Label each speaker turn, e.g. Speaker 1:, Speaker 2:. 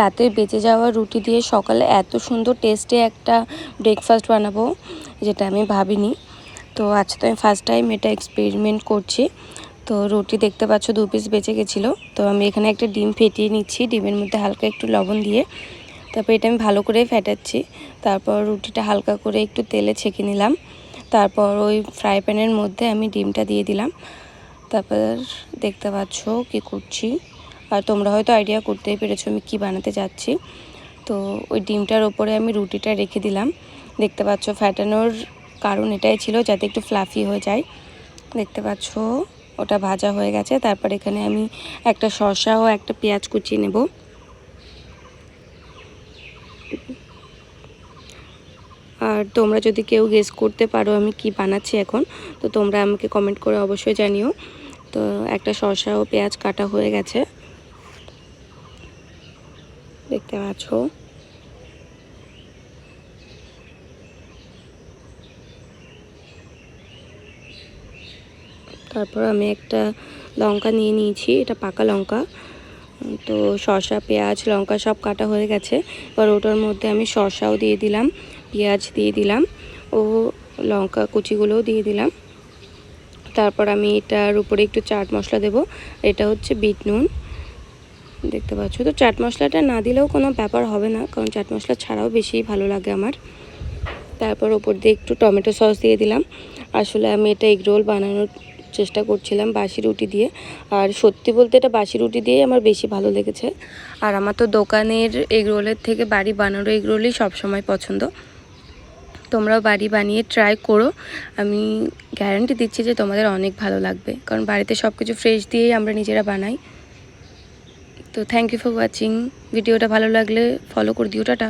Speaker 1: রাতে বেঁচে যাওয়া রুটি দিয়ে সকালে এত সুন্দর টেস্টে একটা ব্রেকফাস্ট বানাবো, যেটা আমি ভাবিনি। তো আজ তো আমি ফার্স্ট টাইম এটা এক্সপেরিমেন্ট করছি। তো রুটি দেখতে পাচ্ছ দু পিস বেঁচে গেছিল। তো আমি এখানে একটা ডিম ফেটিয়ে নিচ্ছি, ডিমের মধ্যে হালকা একটু লবণ দিয়ে। তারপর এটা আমি ভালো করে ফেটাচ্ছি। তারপর রুটিটা হালকা করে একটু তেলে ছেঁকে নিলাম। তারপর ওই ফ্রাই প্যানের মধ্যে আমি ডিমটা দিয়ে দিলাম। তারপর দেখতে পাচ্ছ কি করছি। আর তোমরা হয়তো আইডিয়া করতেই পেরেছ আমি কি বানাতে যাচ্ছি। তো ওই ডিমটার ওপরে আমি রুটিটা রেখে দিলাম। দেখতে পাচ্ছ ফ্যাটানোর কারণ এটাই ছিল যাতে একটু ফ্লাফি হয়ে যায়। দেখতে পাচ্ছ ওটা ভাজা হয়ে গেছে। তারপর এখানে আমি একটা শসা ও একটা পেঁয়াজ কুচিয়ে নেব। আর তোমরা যদি কেউ গেস করতে পারো আমি কি বানাচ্ছি এখন, তো তোমরা আমাকে কমেন্ট করে অবশ্যই জানিও। তো একটা শসা ও পেঁয়াজ কাটা হয়ে গেছে। দেখতে পাচ্ছ। তারপর আমি একটা লঙ্কা নিয়ে নিয়েছি, এটা পাকা লঙ্কা। তো শসা, পেঁয়াজ, লঙ্কা সব কাটা হয়ে গেছে। এবার ওটার মধ্যে আমি শসাও দিয়ে দিলাম, পেঁয়াজ দিয়ে দিলাম, ও লঙ্কা কুচিগুলোও দিয়ে দিলাম। তারপর আমি এটার উপরে একটু চাট মশলা দেব, এটা হচ্ছে বিট নুন। দেখতে পাচ্ছ। তো চাট মশলাটা না দিলেও কোনো ব্যাপার হবে না, কারণ চাট মশলা ছাড়াও বেশি ভালো লাগে আমার। তারপর ওপর দিয়ে একটু টমেটো সস দিয়ে দিলাম। আসলে আমি এটা এগ রোল বানানোর চেষ্টা করছিলাম বাসি রুটি দিয়ে। আর সত্যি বলতে এটা বাসি রুটি দিয়েই আমার বেশি ভালো লেগেছে। আর আমার তো দোকানের এগ রোলের থেকে বাড়ি বানানো এগ রোলই সবসময় পছন্দ। তোমরাও বাড়ি বানিয়ে ট্রাই করো। আমি গ্যারান্টি দিচ্ছি যে তোমাদের অনেক ভালো লাগবে। কারণ বাড়িতে সব কিছু ফ্রেশ দিয়েই আমরা নিজেরা বানাই। তো থ্যাংক ইউ ফর ওয়াচিং ভিডিওটা ভালো লাগলে ফলো করে দিও টাটা।